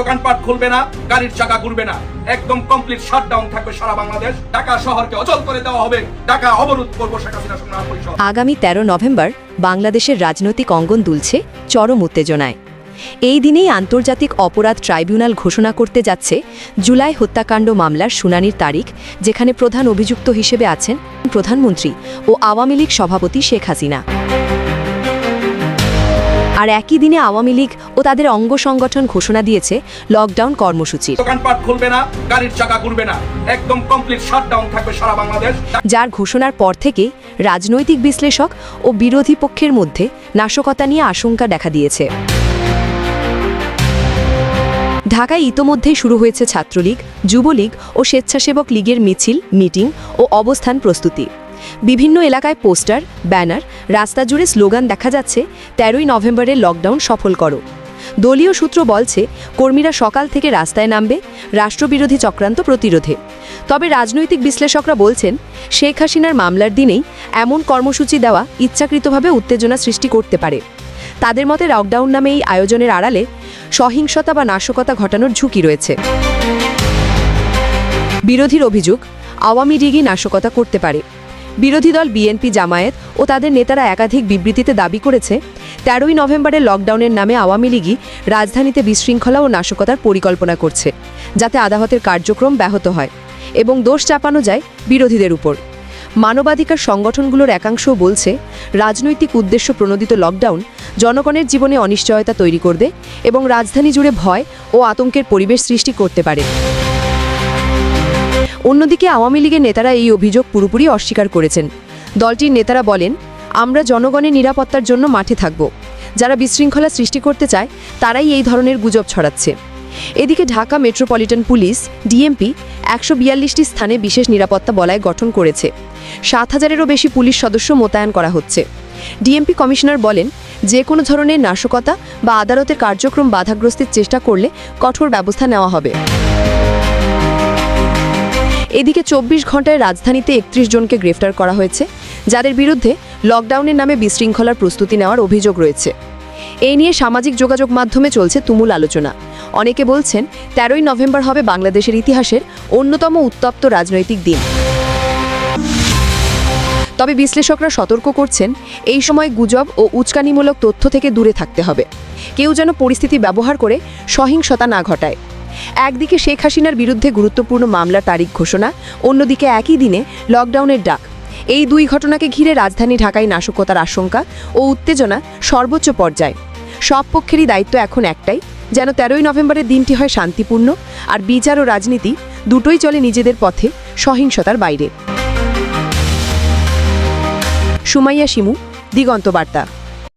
দোকানপাট খুলবে না, গাড়ির চাকা ঘুরবে না। একদম কমপ্লিট শাটডাউন থাকবে সারা বাংলাদেশ। ঢাকা শহরকে অচল করে দেওয়া হবে। ঢাকা অবরোধ করব শেখ হাসিনা সংগ্রাম পরিষদ। আগামী ১৩ নভেম্বর বাংলাদেশের রাজনৈতিক অঙ্গন দুলছে চরম উত্তেজনায়। এই দিনেই আন্তর্জাতিক অপরাধ ট্রাইব্যুনাল ঘোষণা করতে যাচ্ছে জুলাই হত্যাকাণ্ড মামলার শুনানির তারিখ, যেখানে প্রধান অভিযুক্ত হিসেবে আছেন প্রধানমন্ত্রী ও আওয়ামী লীগ সভাপতি শেখ হাসিনা। আর একই দিনে আওয়ামী লীগ ও তাদের অঙ্গ সংগঠন ঘোষণা দিয়েছে লকডাউন কর্মসূচির। দোকানপাট খুলবে না গাড়ির চাকা ঘুরবে না একদম কমপ্লিট শাটডাউন থাকবে সারা বাংলাদেশ। যার ঘোষণার পর থেকেই রাজনৈতিক বিশ্লেষক ও বিরোধী পক্ষের মধ্যে নাশকতা নিয়ে আশঙ্কা দেখা দিয়েছে। ঢাকায় ইতোমধ্যেই শুরু হয়েছে ছাত্রলীগ যুবলীগ ও স্বেচ্ছাসেবক লীগের মিছিল মিটিং ও অবস্থান প্রস্তুতি। বিভিন্ন এলাকায় পোস্টার, ব্যানার, রাস্তা জুড়ে স্লোগান দেখা যাচ্ছে, তেরোই নভেম্বরের লকডাউন সফল করো। দলীয় সূত্র বলছে, কর্মীরা সকাল থেকে রাস্তায় নামবে, রাষ্ট্রবিরোধী চক্রান্ত প্রতিরোধে। তবে রাজনৈতিক বিশ্লেষকরা বলছেন, শেখ হাসিনার মামলার দিনেই এমন কর্মসূচি দেওয়া ইচ্ছাকৃতভাবে উত্তেজনা সৃষ্টি করতে পারে। তাদের মতে লকডাউন নামে এই আয়োজনের আড়ালে সহিংসতা বা নাশকতা ঘটানোর ঝুঁকি রয়েছে। বিরোধীর অভিযোগ, আওয়ামী লীগই নাশকতা করতে পারে। বিরোধী দল বিএনপি জামায়াত ও তাদের নেতারা একাধিক বিবৃতিতে দাবি করেছে, তেরোই নভেম্বরের লকডাউনের নামে আওয়ামী লীগই রাজধানীতে বিশৃঙ্খলা ও নাশকতার পরিকল্পনা করছে, যাতে আদালতের কার্যক্রম ব্যাহত হয় এবং দোষ চাপানো যায় বিরোধীদের উপর। মানবাধিকার সংগঠনগুলোর একাংশও বলছে, রাজনৈতিক উদ্দেশ্য প্রণোদিত লকডাউন জনগণের জীবনে অনিশ্চয়তা তৈরি করবে এবং রাজধানী জুড়ে ভয় ও আতঙ্কের পরিবেশ সৃষ্টি করতে পারে। অন্যদিকে আওয়ামী লীগের নেতারা এই অভিযোগ পুরোপুরি অস্বীকার করেছেন। দলটির নেতারা বলেন, আমরা জনগণের নিরাপত্তার জন্য মাঠে থাকব। যারা বিশৃঙ্খলা সৃষ্টি করতে চায়, তারাই এই ধরনের গুজব ছড়াচ্ছে। এদিকে ঢাকা মেট্রোপলিটন পুলিশ, ডিএমপি, একশো বিয়াল্লিশটি স্থানে বিশেষ নিরাপত্তা বলয় গঠন করেছে। সাত হাজারেরও বেশি পুলিশ সদস্য মোতায়েন করা হচ্ছে। ডিএমপি কমিশনার বলেন, যে কোনো ধরনের নাশকতা বা আদালতের কার্যক্রম বাধাগ্রস্তের চেষ্টা করলে কঠোর ব্যবস্থা নেওয়া হবে। এদিকে চব্বিশ ঘন্টায় রাজধানীতে একত্রিশ জনকে গ্রেফতার করা হয়েছে, যাদের বিরুদ্ধে লকডাউনের নামে বিশৃঙ্খলার প্রস্তুতি নেওয়ার অভিযোগ রয়েছে। এই নিয়ে সামাজিক যোগাযোগ মাধ্যমে চলছে তুমুল আলোচনা। অনেকে বলছেন, তেরোই নভেম্বর হবে বাংলাদেশের ইতিহাসের অন্যতম উত্তপ্ত রাজনৈতিক দিন। তবে বিশ্লেষকরা সতর্ক করছেন, এই সময় গুজব ও উচকানিমূলক তথ্য থেকে দূরে থাকতে হবে। কেউ যেন পরিস্থিতি ব্যবহার করে সহিংসতা না ঘটায়। একদিকে শেখ হাসিনার বিরুদ্ধে গুরুত্বপূর্ণ মামলার তারিখ ঘোষণা, অন্যদিকে একই দিনে লকডাউনের ডাক। এই দুই ঘটনাকে ঘিরে রাজধানী ঢাকায় নাশকতার আশঙ্কা ও উত্তেজনা সর্বোচ্চ পর্যায়ে। সব পক্ষেরই দায়িত্ব এখন একটাই, যেন তেরোই নভেম্বরের দিনটি হয় শান্তিপূর্ণ আর বিচার ও রাজনীতি দুটোই চলে নিজেদের পথে সহিংসতার বাইরে। সুমাইয়া শিমু, দিগন্ত বার্তা।